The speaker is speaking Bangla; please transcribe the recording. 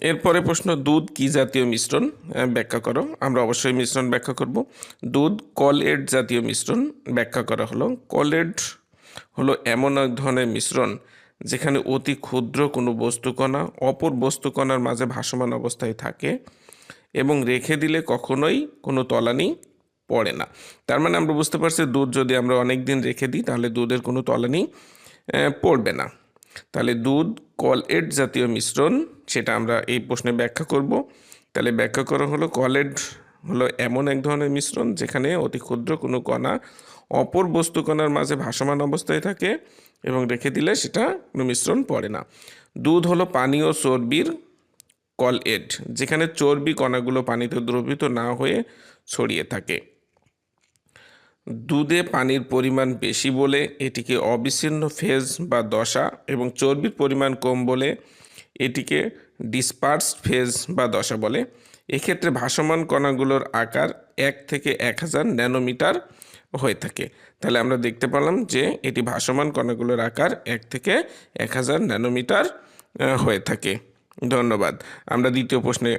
এরপরে প্রশ্ন, দুধ কি জাতীয় মিশ্রণ? ব্যাখ্যা করো। আমরা অবশ্যই মিশ্রণ ব্যাখ্যা করব। দুধ, কলএড জাতীয় মিশ্রণ ব্যাখ্যা করা হলো। কলএড হলো এমন এক ধরনের মিশ্রণ যেখানে অতি ক্ষুদ্র কোনো বস্তুকণা, অপর বস্তুকণার মাঝে ভাসমান অবস্থায় থাকে এবং রেখে দিলে কখনোই কোনো তলানি পড়ে না। তার মানে আমরা বুঝতে পারছি দুধ যদি আমরা অনেক দিন রেখে দিই, তাহলে দুধের কোনো তলানি পড়বে না। তাহলে দুধ কলএড জাতীয় মিশ্রণ, সেটা আমরা এই প্রশ্নে ব্যাখ্যা করব। তাহলে ব্যাখ্যা করা হলো কলএড হলো এমন এক ধরনের মিশ্রণ যেখানে অতি ক্ষুদ্র কোনো কণা অপর বস্তু কণার মাঝে ভাসমান অবস্থায় থাকে এবং রেখে দিলে সেটা কোনো মিশ্রণ পড়ে না। দুধ হলো পানি ও চর্বির কলএড যেখানে চর্বি কণাগুলো পানিতে দ্রবীভূত না হয়ে ছড়িয়ে থাকে। দুধে পানির পরিমাণ বেশি বলে এটিকে অবিচ্ছিন্ন ফেজ বা দশা এবং চর্বির পরিমাণ কম বলে এটিকে ডিসপার্সড ফেজ বা দশা বলে। এক্ষেত্রে ভাসমান কণাগুলোর আকার এক থেকে এক হাজার ন্যানোমিটার হয়ে থাকে। তাহলে আমরা দেখতে পেলাম যে এটি ভাসমান কণাগুলোর আকার এক থেকে এক হাজার ন্যানোমিটার হয়ে থাকে। ধন্যবাদ। আমরা দ্বিতীয় প্রশ্নে